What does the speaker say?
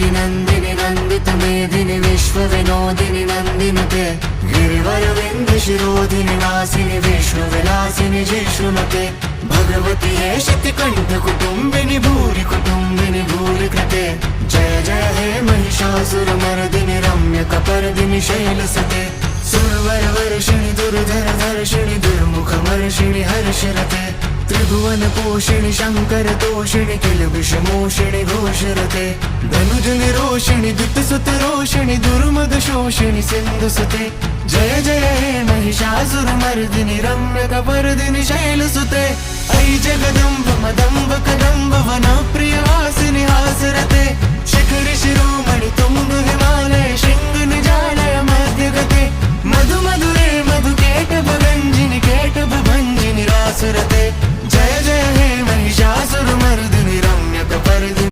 गिरिनन्दिनि नन्दित मेदिनि विश्वविनोदिनि नन्दिनुते गिरिवरविन्द शिरोधिनि वासिनि विष्णुविलासिनि जिष्णुमते। भगवति हे शक्तिकण्ठ कुटुम्बिनि भूरि कुटुम्बिनि भूरि कृते जय जय हे महिषासुरमर्दिनि रम्य कपर्दिनि शैलसते। सुरवर वर्षिणि दुर्धर धर्षिणि दुर्मुखमर्षिणि हर्षरते त्रिभुवन पोषिणि शंकर तोषिणि किल विषमोषिणि घोषरते धनुजनि रोषिणि दुत्सुत रोषिणि दुर्मद सिंधु सिन्धुसुते जय जय हे महिषासुरमर्दिनि रम्य कपर्दिनि शैलसुते ऐ जग